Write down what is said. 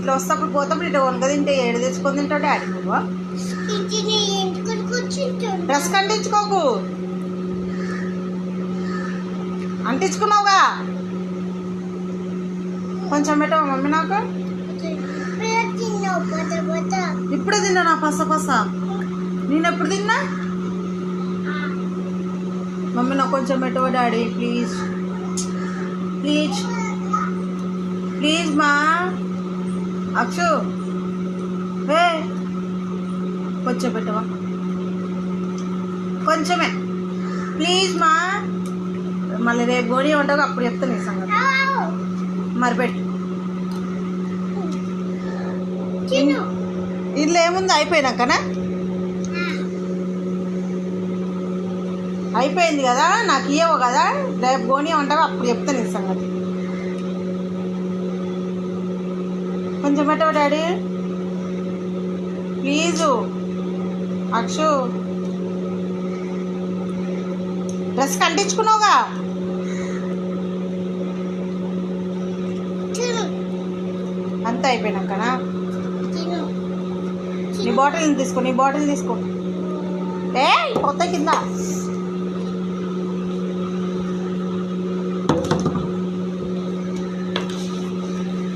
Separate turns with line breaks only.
ఇట్లా వస్తప్పుడు పోతాప్పుడు ఇట్లా వనక తింటే ఏడు తెచ్చుకొని తింటావు డాడీ. నువ్వు? డ్రెస్ కంటించుకోకు. అంటించుకున్నావుగా? కొంచెం పెట్టవా మమ్మీ నాకు.
పోత పోత.
ఇప్పుడే తిన్నా నా పస పస. నేను ఎప్పుడు తిన్నా? మమ్మీ నాకు కొంచెం పెట్టవా డాడీ ప్లీజ్. ప్లీజ్. ప్లీజ్ మా. అక్షు. హే. కొంచెం పెట్టవా కొంచెమే. ప్లీజ్ మా. మళ్ళీ రేపు గోడి ఉంటావు అప్పుడు చెప్తాను ఈ సంగతి. మరి పెట్టు ఇల్లు ఏముంది? అయిపోయినాకనా? అయిపోయింది కదా? నాకు ఇవ్వవు కదా? రేపు గోని ఉంటావు అప్పుడు చెప్తాను ఈ సంగతి. కొంచెం పెట్టవు డాడీ. ప్లీజు. అక్షు. డ్రెస్ కంటించుకున్నావుగా? అంతా అయిపోయినాకనా? నీ బాటిల్ తీసుకో నీ బాటిల్ తీసుకో. ఏ కొత్త కింద.